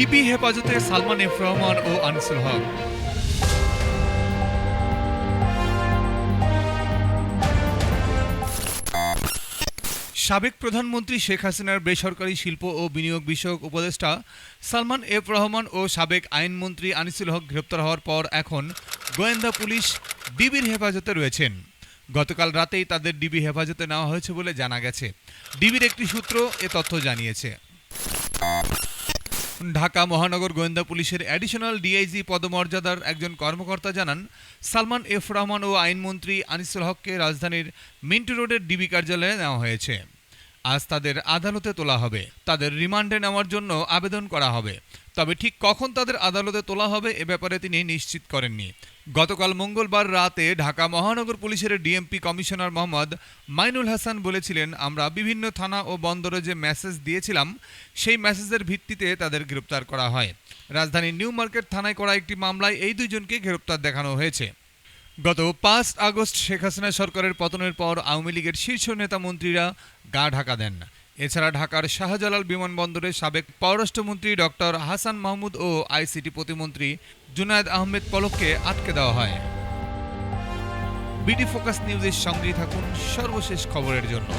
DB হেফাজতে Salman F Rahman ও আনিসুল হক। সাবেক প্রধানমন্ত্রী শেখ হাসিনার বেসরকারি শিল্প ও বিনিয়োগ বিষয়ক উপদেষ্টা সালমান এফ রহমান ও সাবেক আইনমন্ত্রী আনিসুল হক গ্রেপ্তার হওয়ার পর এখন গোয়েন্দা পুলিশ ডিবির হেফাজতে রয়েছেন। গতকাল রাতেই তাদের ডিবি হেফাজতে নেওয়া হয়েছে বলে জানা গেছে। ডিবির একটি সূত্র এ তথ্য জানিয়েছে। ঢাকা মহানগর গোয়েন্দা পুলিশের অ্যাডিশনাল ডিআইজি পদমর্যাদার একজন কর্মকর্তা জানান, সালমান এফ রহমান ও আইনমন্ত্রী আনিসুল হককে রাজধানীর মিন্টু রোডের ডিবি কার্যালয়ে নেওয়া হয়েছে। আজ তাদের আদালতে তোলা হবে। তাদের রিমান্ডে নেওয়ার জন্য আবেদন করা হবে। তবে ঠিক কখন তাদের আদালতে তোলা হবে এ ব্যাপারে তিনি নিশ্চিত করেননি। গতকাল মঙ্গলবার রাতে ঢাকা মহানগর পুলিশের ডিএমপি কমিশনার মোহাম্মদ মাইনুল হাসান বলেছিলেন, আমরা বিভিন্ন থানা ও বন্দরে যে মেসেজ দিয়েছিলাম, সেই মেসেজের ভিত্তিতে তাদের গ্রেপ্তার করা হয়। রাজধানীর নিউ মার্কেট থানায় করা একটি মামলায় এই দুইজনকে গ্রেপ্তার দেখানো হয়েছে। গত পাঁচ আগস্ট শেখ হাসিনা সরকারের পতনের পর আওয়ামী লীগের শীর্ষ নেতা মন্ত্রীরা গা ঢাকা দেন না। এছাড়া ঢাকার শাহজালাল বিমানবন্দরে সাবেক পররাষ্ট্রমন্ত্রী ডক্টর হাসান মাহমুদ ও আইসিটি প্রতিমন্ত্রী জুনায়দ আহমেদ পলককে আটকে দেওয়া হয়। বিডি ফোকাস নিউজের সঙ্গেই থাকুন সর্বশেষ খবরের জন্য।